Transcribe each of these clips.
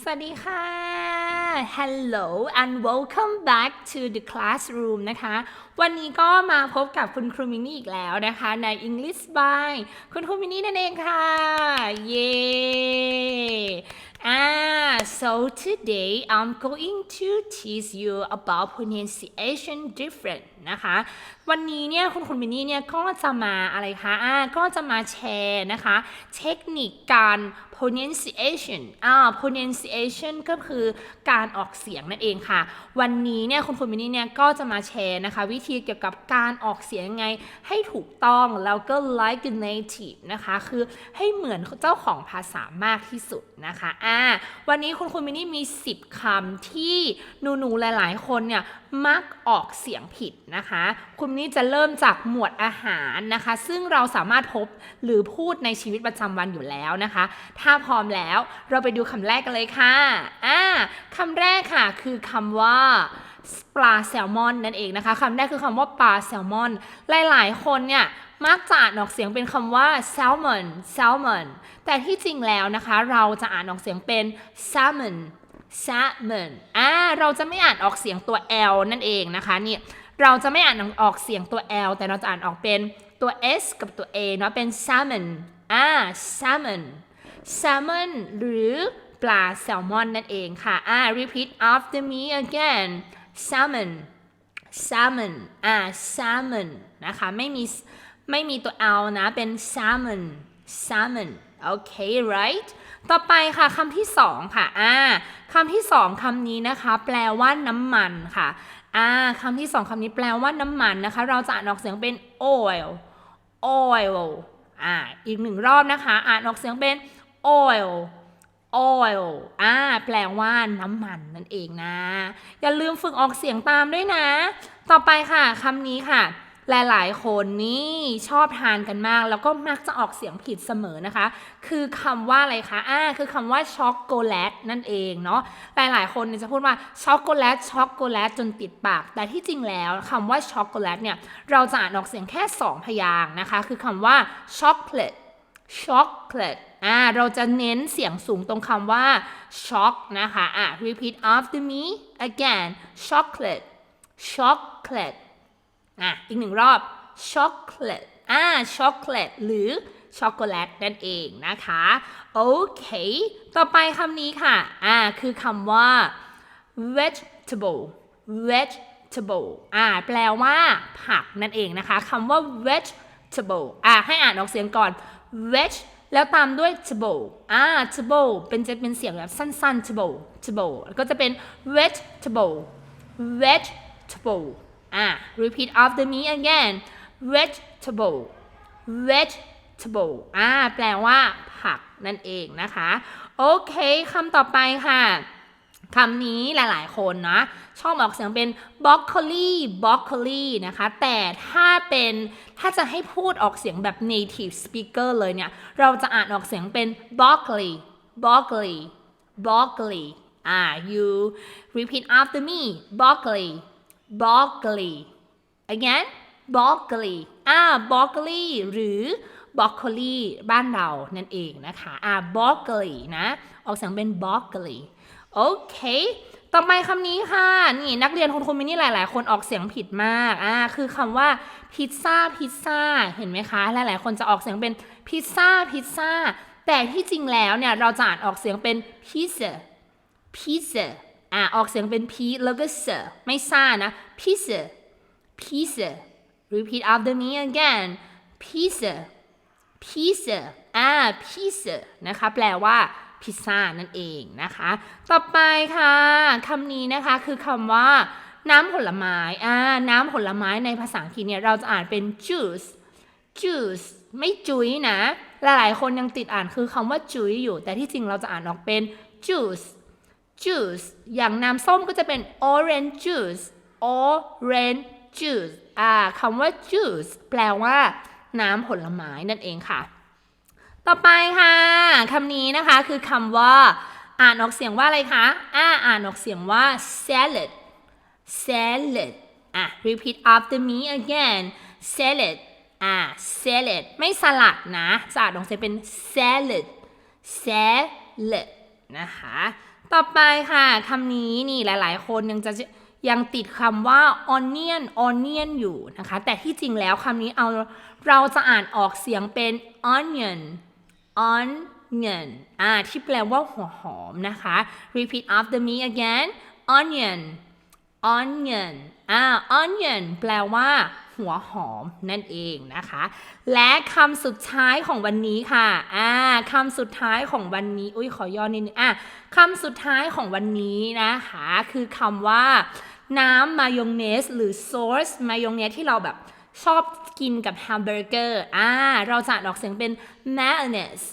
สวัสดีค่ะ Hello and welcome back to the classroom นะคะ วันนี้ก็มาพบกับคุณครูมินนี่อีกแล้วนะคะ ใน English by คุณครูมินนี่นั่นเองค่ะ เย้ Ah, so today I'm going to teach you about pronunciation different นะคะ วันนี้เนี่ยคุณคุณมินนี่เนี่ยก็จะมาอะไรคะอ่าก็จะมาแชร์นะคะ เทคนิคการ pronunciation อ่า pronunciation ก็คือการออกเสียงนั่นเองค่ะ วันนี้เนี่ยคุณคุณมินนี่เนี่ยก็จะมาแชร์นะคะ วิธีเกี่ยวกับการออกเสียงไงให้ถูกต้องแล้วก็ like native นะคะคือให้เหมือนเจ้าของภาษามากที่สุดนะคะอ่าวันนี้คุณคุณมินนี่มี 10คำที่หนูๆหลาย ๆ คนเนี่ย มักออกเสียงผิดนะคะคุณนี่จะเริ่มจากหมวดอาหารนะคะ ซึ่งเราสามารถพบหรือพูดในชีวิตประจำวันอยู่แล้วนะคะ ถ้าพร้อมแล้วเราไปดูคำแรกกันเลยค่ะอ่าคำแรกค่ะคือคำว่าปลาแซลมอนนั่นเองนะคะคำแรกคือคำว่าปลาแซลมอน หลาย ๆ คนเนี่ยมักจะอ่านออกเสียงเป็นคำว่า salmon salmon แต่ที่จริงแล้วนะคะ เราจะอ่านออกเสียงเป็น salmon salmon อ่าเราจะไม่อ่านออกเสียงตัว L นั่นเองนะคะนี่เราจะไม่อ่านออกเสียงตัว L แต่เราจะอ่านออกเป็นตัว S กับตัว A เนาะเป็น salmon อ่า salmon salmon หรือปลาแซลมอนนั่นเองค่ะอ่า repeat after me again salmon salmon อ่า salmon นะคะไม่มีไม่มีตัว l นะเป็น salmon salmon โอเค right ต่อไปค่ะคำที่สองค่ะอ่าคำที่สองคำนี้นะคะ แปลว่าน้ำมันค่ะอ่าคำที่สองคำนี้แปลว่าน้ำมันนะคะ เราจะอ่านออกเสียงเป็น oil oil อ่าอีกหนึ่งรอบนะคะ อ่านออกเสียงเป็น oil oil อ่า แปลว่าน้ำมันนั่นเองนะ อย่าลืมฝึกออกเสียงตามด้วยนะ ต่อไปค่ะคำนี้ค่ะ หลายๆ คนนี่ชอบทานกันมาก แล้วก็มักจะออกเสียงผิดเสมอนะคะ คือคำว่าอะไรคะอ่าคือคำว่าช็อกโกแลตนั่นเองเนาะหลายๆ คนเนี่ยจะพูดว่าช็อกโกแลตช็อกโกแลตจนติดปาก แต่ที่จริงแล้วคำว่าช็อกโกแลตเนี่ยเราจะอ่านออกเสียงแค่ 2 พยางค์นะคะ คือคำว่าช็อกโกแลต chocolate อ่าเราจะเน้นเสียงสูงตรงคำว่า shock นะคะอะ repeat after me again chocolate chocolate อะอีกหนึ่งรอบ chocolate อ่า chocolate หรือช็อกโกแลตนั่นเองนะคะ โอเค ต่อไปคำนี้ค่ะ อ่า คือคำว่า vegetable vegetable อ่า แปลว่าผักนั่นเองนะคะคำว่า vegetable อ่า ให้อ่านออกเสียงก่อน veg แล้วตามด้วย table อ่า table เป็นจะเป็นเสียงแบบสั้นๆ table table ก็จะเป็น vegetable vegetable อ่า repeat after me again vegetable vegetable อ่าแปลว่าผักนั่นเองนะคะ โอเคคำต่อไปค่ะคำนี้หลายๆ คนนะชอบออกเสียงเป็น broccoli broccoli นะคะ แต่ถ้าเป็นถ้าจะให้พูดออกเสียงแบบ native speaker เลยเนี่ย เราจะอ่านออกเสียงเป็น broccoli broccoli broccoli อ่า you repeat after me broccoli broccoli again broccoli อ่า broccoli หรือ broccoli บ้านเรานั่นเองนะคะ อ่า broccoli นะ ออกเสียงเป็น broccoli โอเค ต่อไปคำนี้ค่ะ นี่นักเรียนคุณครูมินี่หลาย ๆ คนออกเสียงผิดมาก อ่า คือคำว่าพิซซ่า พิซซ่า เห็นไหมคะ หลาย ๆ คนจะออกเสียงเป็นพิซซ่า พิซซ่า แต่ที่จริงแล้วเนี่ย เราจะอ่านออกเสียงเป็นพิซซ่า พิซซ่า อ่าออกเสียงเป็นพีแล้วก็เซไม่ซ่านะพิซซ่าพิซซ่า repeat after me again พิซซ่าพิซซ่าอ่าพิซซ่านะคะแปลว่าพิซซ่านั่นเองนะคะ ต่อไปค่ะคำนี้นะคะคือคำว่า น้ำผลไม้อ่าน้ำผลไม้ในภาษาอังกฤษเนี่ยเราจะอ่านเป็น juice juice ไม่จุ้ยนะ หลายๆคนยังติดอ่านคือคำว่าจุ้ยอยู่ แต่ที่จริงเราจะอ่านออกเป็น juice juice อย่างน้ำส้มก็จะเป็น orange juice orange juice อ่าคำว่า juice แปลว่า น้ำผลไม้นั่นเองค่ะ ต่อไปค่ะคำนี้นะคะคือคำว่า อ่านออกเสียงว่าอะไรคะ อ่าอ่านออกเสียงว่า salad salad อะ repeat after me again salad อ่า salad ไม่สลัดนะจะอ่านออกเสียงเป็น salad salad นะคะ ต่อไปค่ะคำนี้นี่หลาย ๆ คนยังจะยังติดคำว่า onion onion อยู่นะคะ แต่ที่จริงแล้วคำนี้เอาเราจะอ่านออกเสียงเป็น onion onion อ่าที่แปลว่าหัวหอมนะคะ repeat after me again onion onion อ่า onion แปลว่าหัวหอมนั่นเองนะคะ และคำสุดท้ายของวันนี้ค่ะอ่าคำสุดท้ายของวันนี้อุ้ยขอย่อนิดนึงอะคำสุดท้ายของวันนี้นะคะ คือคำว่า น้ำมายองเนสหรือซอสมายองเนสที่เราแบบชอบกินกับแฮมเบอร์เกอร์อ่าเราจะอออกเสียงเป็น mayonnaise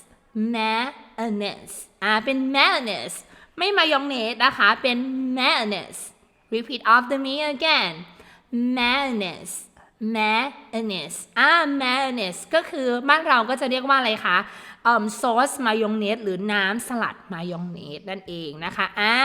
mayonnaise อ่าเป็น mayonnaise ไม่มายองเนสนะคะ เป็น mayonnaise repeat after me again mayonnaise mayonnaise อ่า mayonnaise ก็คือบ้านเราก็จะเรียกว่าอะไรคะเอ่อซอสมายองเนสหรือน้ำสลัดมายองเนสนั่นเองนะคะ อ่า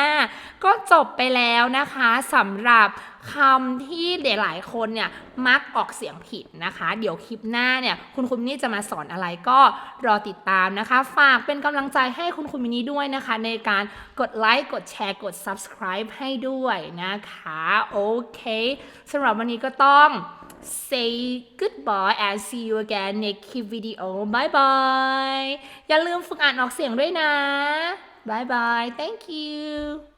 ก็จบไปแล้วนะคะสำหรับคำที่หลายๆคนเนี่ยมักออกเสียงผิดนะคะ เดี๋ยวคลิปหน้าเนี่ยคุณคุณมินี่จะมาสอนอะไรก็รอติดตามนะคะ ฝากเป็นกำลังใจให้คุณคุณมินี่ด้วยนะคะ ในการกดไลค์กดแชร์กด subscribe ให้ด้วยนะคะ โอเคสำหรับวันนี้ก็ต้อง say goodbye and see you again next video bye bye อย่าลืมฝึกอ่านออกเสียงด้วยนะ bye bye thank you